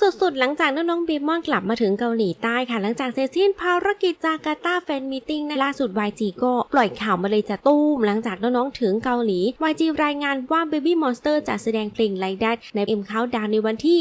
สุดๆ หลังจากน้องๆเบมอนกลับมาถึงเกาหลีใต้ค่ะ หลังจากเสร็จสิ้นภารกิจจาการ์ตาแฟนมิทติ้งนล่าสุด YG ก็ปล่อยข่าวมาเลยจะตู้ม หลังจากน้องๆถึงเกาหลี YG รายงานว่า Baby Monster จะแสดงเพลงไลดัตใน M Countdown ในวันที่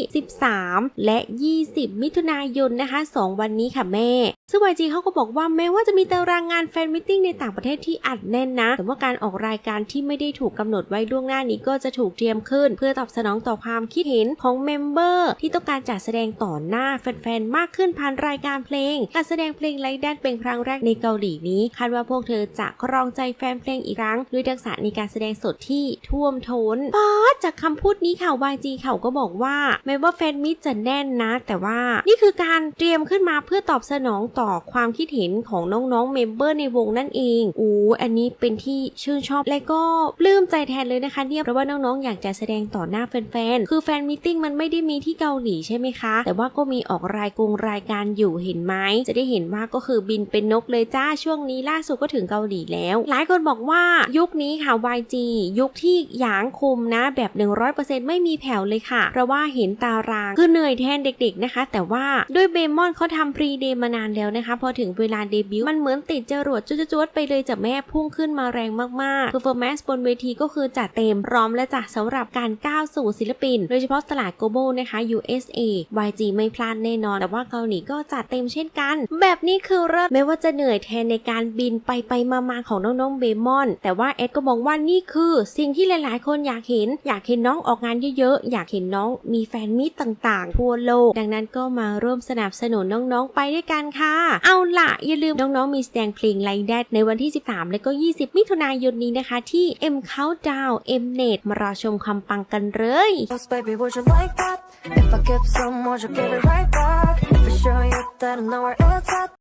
13 และ 20 มิถุนายนนะคะ 2 วันนี้ค่ะแม่ ซึ่ง YG เขาก็บอกว่าแม้ว่าจะมีตารางงานแฟนมิทติ้งในต่างประเทศที่อัดแน่นนะ แต่ว่าการออกรายการที่ไม่ได้ถูกกำหนดไว้ล่วงหน้านี้ก็จะถูกเตรียมขึ้น เพื่อตอบสนองต่อความคิดเห็นของเมมเบอร์ที่ต้องการจัดแสดงต่อหน้าแฟนๆ มากขึ้นผ่านรายการเพลง การแสดงเพลงไลแดนเป็นครั้งแรกในเกาหลีนี้ คาดว่าพวกเธอจะครองใจแฟนเพลงอีกครั้ง ด้วยทักษะในการแสดงสดที่ท่วมท้นป๊าจากคำพูดนี้ค่ะ YG เขาก็บอกว่าแม้ว่าแฟนมิตรจะแน่นนะ แต่ว่านี่คือการเตรียมขึ้นมาเพื่อตอบสนองต่อความคิดเห็นของน้องๆเมมเบอร์ในวงนั่นเองอู้อันนี้เป็นที่ชื่นชอบและก็ปลื้มใจแทนเลยนะคะเนี่ยเพราะว่าน้องๆอยากจะแสดงต่อหน้าแฟนๆคือแฟนมิทติ้งมันไม่ได้มีที่เกาหลีใช่ไหมคะ แต่ว่าก็มีออกรายกงรายการอยู่เห็นไหมจะได้เห็นว่าก็คือบินเป็นนกเลยจ้าช่วงนี้ล่าสุดก็ถึงเกาหลีแล้ว หลายคนบอกว่ายุคนี้ค่ะ YG ยุคที่หยางคุมนะแบบ 100%ไม่มีแผ่วเลยค่ะ เพราะว่าเห็นตารางคือเหนื่อยแทนเด็กๆนะคะ แต่ว่าด้วยเบมอนเขาทำพรีเดย์มานานแล้วนะคะ พอถึงเวลาเดบิวต์มันเหมือนติดจรวดจวดๆไปเลยจากแม่พุ่งขึ้นมาแรงมากๆ performance บนเวทีก็คือจัดเต็มพร้อมและจัดสำหรับการก้าวสู่ศิลปิน โดยเฉพาะตลาด global นะคะ USA YG ไม่พลาดแน่นอน แต่ว่าเกาหลีก็จัดเต็มเช่นกัน แบบนี้คือเลิศไม่ว่าจะเหนื่อยแทนในการบินไปไปมาๆของน้องๆเบมอน แต่ว่าเอ็ดก็มองว่านี่คือ สิ่งที่หลายๆ คนอยากเห็น อยากเห็นน้องออกงานเยอะๆ อยากเห็นน้องมีแฟนมิตต่างๆ ทั่วโลก ดังนั้นก็มาร่วมสนับสนุนน้องๆไปด้วยกันค่ะ เอาล่ะอย่าลืมน้องๆมีแสดงเพลงไลแดดในวันที่ 13 และก็ 20 มิถุนายนนี้นะคะ ที่ M Countdown Mnet มารอชมความปังกันเลย baby, would you like that? If I give so much, I'll give it right back. For sure, you're know where it's at.